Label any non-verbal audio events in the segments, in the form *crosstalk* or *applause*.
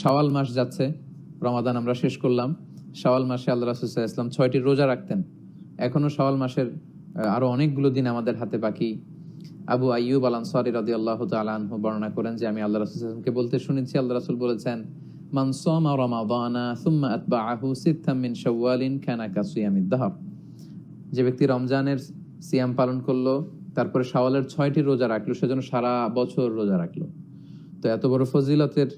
শাওয়াল মাস যাচ্ছে রমাদান আমরা শেষ করলাম। শাওয়াল মাসে আল্লাহ রাসুল্লাহ ইসলাম ছয়টি রোজা রাখতেন। এখনও শাওয়াল মাসের আহ, আরও অনেকগুলো দিন আমাদের হাতে বাকি। আবু আইয়ুব আল আনসারি রাদি আল্লাহ তালু বর্ণনা করেন যে আমি আল্লাহ রাসুলকে বলতে শুনেছি আল্লাহ রাসুল বলেছেন মান সামা রামাদানা সুম্মা আতবাআহু সিত্তাম মিন শাওয়ালিন কানা কাসিয়ামিদ যে ব্যক্তি রমজানের সিয়াম পালন করল তারপরে শাওয়ালের ছয়টি রোজা রাখল সেজন্য সারা বছর রোজা রাখল। তো এত বড় ফজিলতের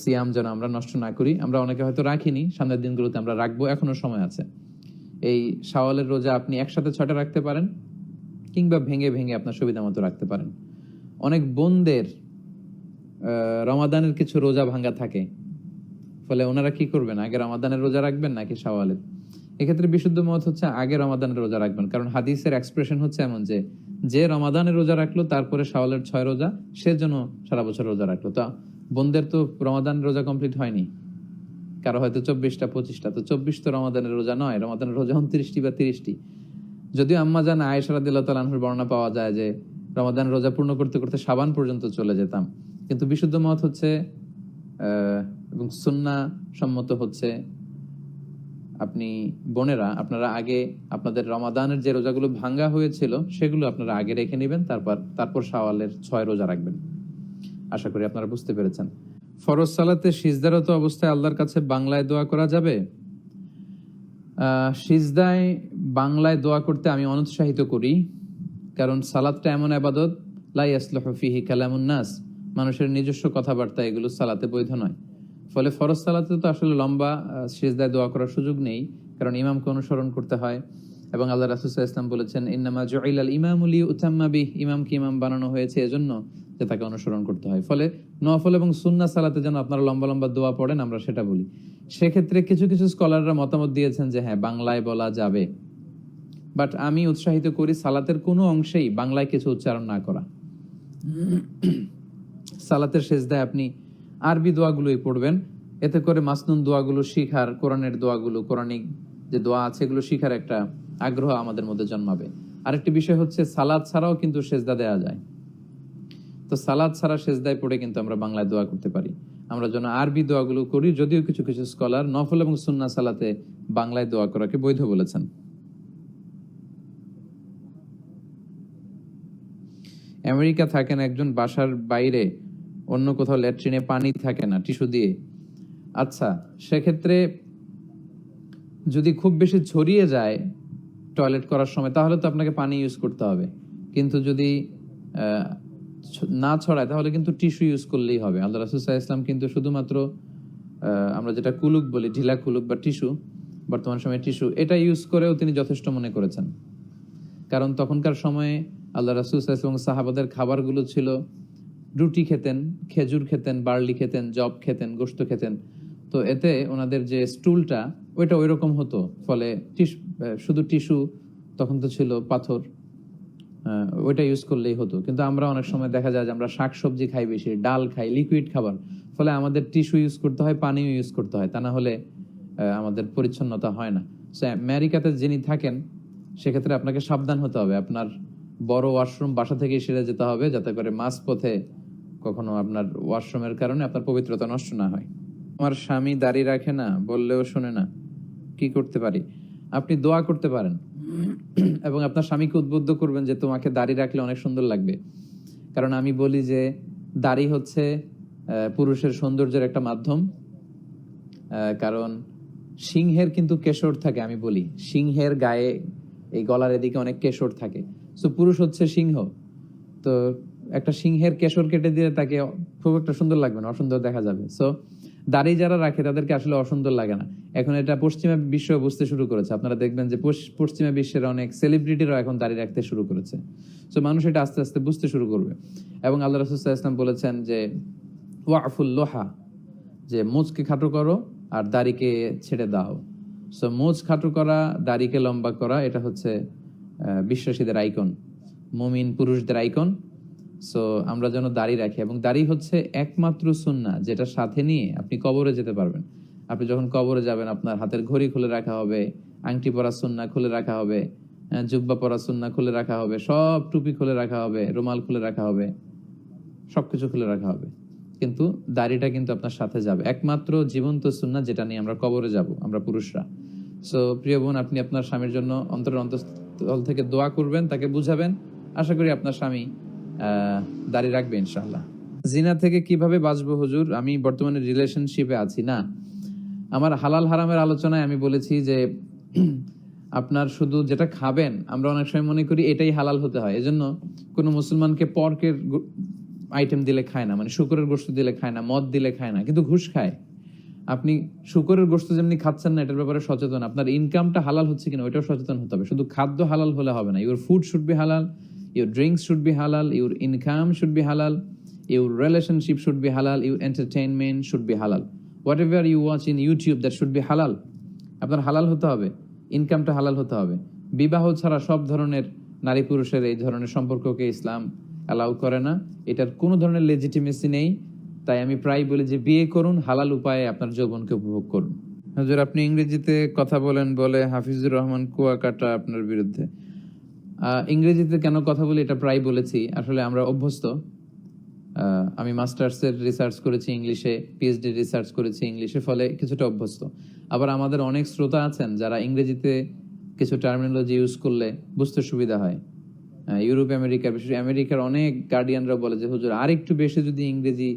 সিয়াম যেন আমরা নষ্ট না করি। আমরা অনেকে হয়তো রাখিনি, সামনের দিনগুলোতে আমরা রাখব, এখনও সময় আছে। এই শাওয়ালের রোজা আপনি একসাথে ছটা রাখতে পারেন কিংবা ভেঙে ভেঙে আপনার সুবিধা মতো রাখতে পারেন। অনেক বোনদের রমাদানের কিছু রোজা ভাঙ্গা থাকে। ফলে ওনারা কি করবেন, আগে রমাদানের রোজা রাখবেন নাকি শাওয়ালের? এক্ষেত্রে বিশুদ্ধ মত হচ্ছে আগে রমাদানের রোজা রাখবেন, কারণ হাদিসের এক্সপ্রেশন হচ্ছে এমন যে যে রমাদানের রোজা রাখল, তারপরে শাওয়ালের ছয় রোজা, সে যেন সারা বছর রোজা রাখল। তা বোনদের তো রমাদান রোজা কমপ্লিট হয়নি। কারও হয়তো চব্বিশটা, পঁচিশটা, তো চব্বিশ তো রমাদানের রোজা নয়, রমাদানের রোজা উনত্রিশটি বা তিরিশটি। যদিও আম্মা জান আয়েশারা দিল্লাহ তালাহুর বর্ণনা পাওয়া যায় যে, রমাদান রোজা পূর্ণ করতে করতে সাবান পর্যন্ত চলে যেতাম। কিন্তু বিশুদ্ধ মত হচ্ছে এবং সুন্না সম্মত হচ্ছে আপনি বোনেরা, আপনারা আগে আপনাদের রমাদানের যে রোজাগুলো ভাঙ্গা হয়েছিল, সেগুলো আপনারা আগে রেখে নেবেন, তারপর তারপর শাওয়ালের ছয় রোজা রাখবেন। আশা করি আপনারা বুঝতে পেরেছেন। ফরজ সালাতে সিজদারত অবস্থায় আল্লাহর কাছে বাংলায় দোয়া করা যাবে? সিজদায় বাংলায় দোয়া করতে আমি অনুৎসাহিত করি, কারণ সালাদটা এমন আবাদত লাই আসলাহ ফিহি কালামুন নাস। মানুষের নিজস্ব কথাবার্তা এগুলো সালাতে বৈধ নয়। ফলে ফরজ সালাতে তো আসলে লম্বা সিজদায় দোয়া করার সুযোগ নেই, কারণ ইমামকে অনুসরণ করতে হয়। এবং আল্লাহ রাসুসাহ ইসলাম বলেছেন, ইন্নামা জুইল আল ইমামুলি উতাম্মা বিহ ইমামকে ইমাম বানানো হয়েছে এজন্য যে তাকে অনুসরণ করতে হয়। ফলে নফল এবং সুন্না সালাতে যেন আপনারা লম্বা লম্বা দোয়া পড়েন, আমরা সেটা বলি। সেক্ষেত্রে কিছু কিছু স্কলাররা মতামত দিয়েছেন যে হ্যাঁ বাংলায় বলা যাবে। বাট আমি উৎসাহিত করি সালাতের কোনো অংশেই বাংলায় কিছু উচ্চারণ না করা। সালাতের শেষদায় আপনি আরবি দোয়াগুলোই পড়বেন। এতে করে মাসনুন দোয়াগুলো শিখার, কোরআনের দোয়াগুলো, কোরআনিক যে দোয়া আছে এগুলো শিখার একটা আগ্রহ আমাদের মধ্যে জন্মাবে। আরেকটি বিষয় হচ্ছে, সালাদ ছাড়াও কিন্তু সেজদা দেওয়া যায়। তো সালাদ ছাড়া সেজদায় পড়ে কিন্তু আমরা বাংলায় দোয়া করতে পারি। আমরা যেন আরবি দোয়াগুলো করি, যদিও কিছু কিছু স্কলার নফল এবং সুন্না সালাতে বাংলায় দোয়া করাকে বৈধ বলেছেন। আমেরিকা থাকেন একজন বাসার বাইরে অন্য কোথাও ল্যাট্রিনে পানি থাকে না, টিস্যু দিয়ে। আচ্ছা সেক্ষেত্রে যদি খুব বেশি ছড়িয়ে যায় টয়লেট করার সময়, তাহলে তো আপনাকে পানি ইউজ করতে হবে। কিন্তু যদি না ছড়ায়, তাহলে কিন্তু টিস্যু ইউজ করলেই হবে। আল্লাহ রাসুসাহ ইসলাম কিন্তু শুধুমাত্র আমরা যেটা কুলুক বলি, ঢিলা কুলুক বা টিস্যু, বর্তমান সময়ে টিস্যু, এটা ইউজ করেও তিনি যথেষ্ট মনে করেছেন। কারণ তখনকার সময়ে আল্লাহ রাসুল এবং সাহাবাদের খাবারগুলো ছিল রুটি খেতেন, খেজুর খেতেন, বার্লি খেতেন জব খেতেন গোস্ত খেতেন। তো এতে ওনাদের যে স্টুলটা, ওইটা ওই রকম হতো। ফলে শুধু টিস্যু, তখন তো ছিল পাথর ওইটা ইউজ করলেই হতো। কিন্তু আমরা অনেক সময় দেখা যায় যে আমরা শাক সবজি খাই বেশি, ডাল খাই, লিকুইড খাবার। ফলে আমাদের টিস্যু ইউজ করতে হয়, পানিও ইউজ করতে হয়। তা না হলে আমাদের পরিচ্ছন্নতা হয় না। আমেরিকাতে যিনি থাকেন, সেক্ষেত্রে আপনাকে সাবধান হতে হবে। আপনার বড় ওয়াশরুম বাসা থেকে সেরে যেতে হবে, যাতে করে মাঝ পথে কখনো আপনার ওয়াশরুমের কারণে আপনার পবিত্রতা নষ্ট না হয়। আমার স্বামী দাঁড়িয়ে রাখে না, বললেও শুনে না। কি করতে পারি? আপনি দোয়া করতে পারেন। এবং আপনার স্বামীকে উদ্বুদ্ধ করবেন যে তোমাকে দাড়ি রাখলে অনেক সুন্দর লাগবে। কারণ আমি বলি যে দাড়ি হচ্ছে পুরুষের সৌন্দর্যের একটা মাধ্যম। কারণ সিংহের কিন্তু কেশর থাকে, আমি বলি। সিংহের গায়ে এই গলার এদিকে অনেক কেশর থাকে। সো পুরুষ হচ্ছে সিংহ। তো একটা সিংহের কেশর কেটে দিলে তাকে খুব একটা সুন্দর লাগবে না, অসুন্দর দেখা যাবে। সো দাড়ি যারা রাখে তাদেরকে আসলে অসুন্দর লাগে না। এখন এটা পশ্চিমা বিশ্ব বুঝতে শুরু করেছে। আপনারা দেখবেন যে পশ- পশ্চিমা বিশ্বের অনেক সেলিব্রিটিরাও এখন দাড়ি রাখতে শুরু করেছে। সো মানুষ এটা আস্তে আস্তে বুঝতে শুরু করবে। এবং আল্লাহ রসুল ইসলাম বলেছেন যে, ওয়াফুল লোহা যে মোজকে খাটো করো আর দাড়িকে ছেড়ে দাও। সো মোজ খাটো করা, দাড়িকে লম্বা করা, এটা হচ্ছে বিশ্বাসীদের আইকন মুমিন পুরুষদের আইকন সো আমরা যেন দাড়ি রাখি এবং দাড়ি হচ্ছে একমাত্র সুন্না যেটা সাথে নিয়ে আপনি কবরে যেতে পারবেন। আপনি যখন কবরে যাবেন, আপনার হাতের ঘড়ি খুলে রাখা হবে, আংটি পরা সুন্না খুলে রাখা হবে জুব্বা পরা সুন্না খুলে রাখা হবে, সব টুপি খুলে রাখা হবে, রুমাল খুলে রাখা হবে, সবকিছু খুলে রাখা হবে। কিন্তু দাড়িটা কিন্তু আপনার সাথে যাবে। একমাত্র জীবন্ত সুন্না যেটা নিয়ে আমরা কবরে যাব, আমরা পুরুষরা। সো প্রিয় বোন, আপনি আপনার স্বামীর জন্য অন্তরের অন্তঃস্থল থেকে দোয়া করবেন, তাকে বুঝাবেন। আশা করি আপনার স্বামী আহ, দাড়ি রাখবে ইনশাআল্লাহ। জিনা থেকে কীভাবে বাঁচবো হুজুর? আমি বর্তমানে রিলেশনশিপে আছি না? আমার হালাল হারামের আলোচনায় আমি বলেছি যে *clears throat* আপনার শুধু যেটা খাবেন আমরা অনেক সময় মনে করি এটাই হালাল হতে হয়। এজন্য কোনো মুসলমানকে পর্কের আইটেম দিলে খায় না মানে শুকরের গোস্ত দিলে খায় না মদ দিলে খায় না কিন্তু ঘুষ খায়। আপনি শুকরের গোস্ত যেমনি খাচ্ছেন না এটার ব্যাপারে সচেতন। আপনার ইনকামটা হালাল হচ্ছে কিনা ওইটাও সচেতন হতে হবে। শুধু খাদ্য হালাল হলে হবে না your food should be halal drinks should be halal your income should be halal your relationship should be halal your entertainment should be halal whatever you watch in YouTube that should be halal আপনার হালাল হতে হবে ইনকামটা হালাল হতে হবে। বিবাহ ছাড়া সব ধরনের নারী পুরুষের এই ধরনের সম্পর্ককে ইসলাম অ্যালাউ করে না। এটার কোনো ধরনের লেজিটিমেসি নেই। তাই আমি প্রায় বলি যে, বিয়ে করুন, হালাল উপায়ে আপনার যৌবনকে উপভোগ করুন। হুজুর আপনি ইংরেজিতে কথা বলেন বলে হাফিজুর রহমান কুয়াকাটা আপনার বিরুদ্ধে। ইংরেজিতে কেন কথা বলি এটা প্রায় বলেছি। আসলে আমরা অভ্যস্ত। আমি মাস্টার্সের রিসার্চ করেছি, ইংলিশে পিএইচডি রিসার্চ করেছি, ইংলিশে ফলে কিছুটা অভ্যস্ত। আবার আমাদের অনেক শ্রোতা আছেন যারা ইংরেজিতে কিছু টার্মিনোলজি ইউজ করলে বুঝতে সুবিধা হয়। ইউরোপ, আমেরিকা, বিশেষ আমেরিকার অনেক গার্ডিয়ানরা বলে যে, হুজুর আর একটু বেশি যদি ইংরেজি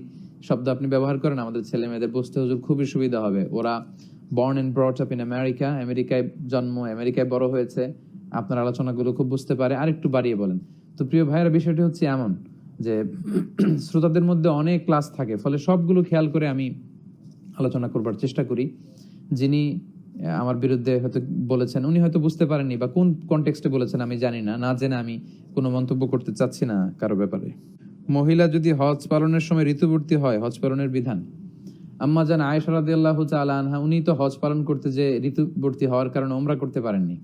শব্দ আপনি ব্যবহার করেন, আমাদের ছেলে মেয়েদের বুঝতে হুজুর খুবই সুবিধা হবে। ওরা born and brought up in America আমেরিকায় জন্ম, আমেরিকায় বড় হয়েছে। আপনার আলোচনাগুলো খুব বুঝতে পারে। আর একটু বাড়িয়ে বলেন। তো প্রিয় ভাইয়েরা, বিষয়টি হচ্ছে এমন যে *clears throat* শ্রোতাদের মধ্যে অনেক ক্লাস থাকে, ফলে সবগুলো খেয়াল করে আমি আলোচনা করবার চেষ্টা করি। যিনি আমার বিরুদ্ধে হয়তো বলেছেন, উনি হয়তো বুঝতে পারেননি বা কোন কনটেক্সটে বলেছেন আমি জানি না। না জেনে আমি কোনো মন্তব্য করতে চাচ্ছি না কারও ব্যাপারে। মহিলা যদি হজ পালনের সময় ঋতুবর্তী হয়, হজ পালনের বিধান। আম্মা জান আয়েশা রাদিয়াল্লাহু তাআলা আনহা, উনি তো হজ পালন করতে যে ঋতুবর্তী হওয়ার কারণে ওমরা করতে পারেননি।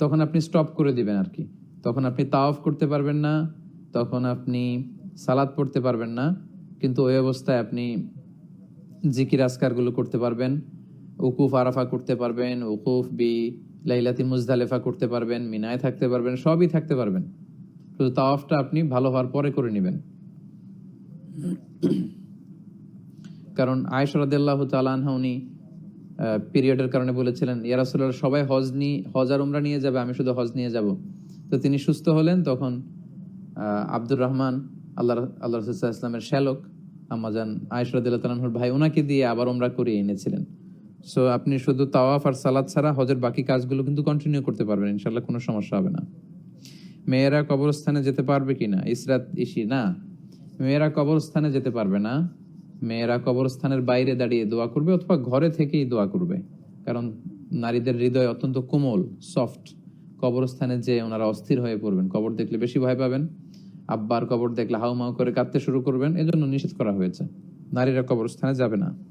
তখন আপনি স্টপ করে দিবেন আর কি। তখন আপনি তাওয়াফ করতে পারবেন না, তখন আপনি সালাদ পড়তে পারবেন না, কিন্তু ওই অবস্থায় আপনি জিকির আসকারগুলো করতে পারবেন, উকুফ আরাফা করতে পারবেন, উকুফ বি লাইলাতি মুজদালেফা করতে পারবেন, মিনায় থাকতে পারবেন, সবই থাকতে পারবেন। শুধু তাওয়াফটা আপনি ভালো হওয়ার পরে করে নেবেন। কারণ আয়েশা রাদিয়াল্লাহু তাআলা আনহা উনি পিরিয়ডের কারণে বলেছিলেন, ইয়া রাসূলুল্লাহ, সবাই হজ নিয়ে হজ আর উমরা নিয়ে যাবে, আমি শুধু হজ নিয়ে যাব। তো তিনি সুস্থ হলেন, তখন আব্দুর রহমান, আল্লাহ আল্লাহ রসুল্লাহ ইসলামের শ্যালক আমাজান আনহুর ভাই ওনাকে দিয়ে আবার উমরা করিয়ে এনেছিলেন। সো আপনি শুধু তাওয়াফ আর সালাদ ছাড়া হজের বাকি কাজগুলো কিন্তু কন্টিনিউ করতে পারবেন ইনশাল্লাহ কোনো সমস্যা হবে না। মেয়েরা কবরস্থানে যেতে পারবে কিনা? ইসরাত, ইসি, না। মেয়েরা কবরস্থানে যেতে পারবে না। মেয়েরা কবরস্থানের বাইরে দাঁড়িয়ে দোয়া করবে অথবা ঘরে থেকেই দোয়া করবে। কারণ নারীদের হৃদয় অত্যন্ত কোমল, সফট। কবরস্থানে যে ওনারা অস্থির হয়ে পড়বেন, কবর দেখলে বেশি ভয় পাবেন। আব্বার কবর দেখলে হাউমাউ করে কাঁদতে শুরু করবেন, এজন্য নিষেধ করা হয়েছে। নারীরা কবরস্থানে যাবে না।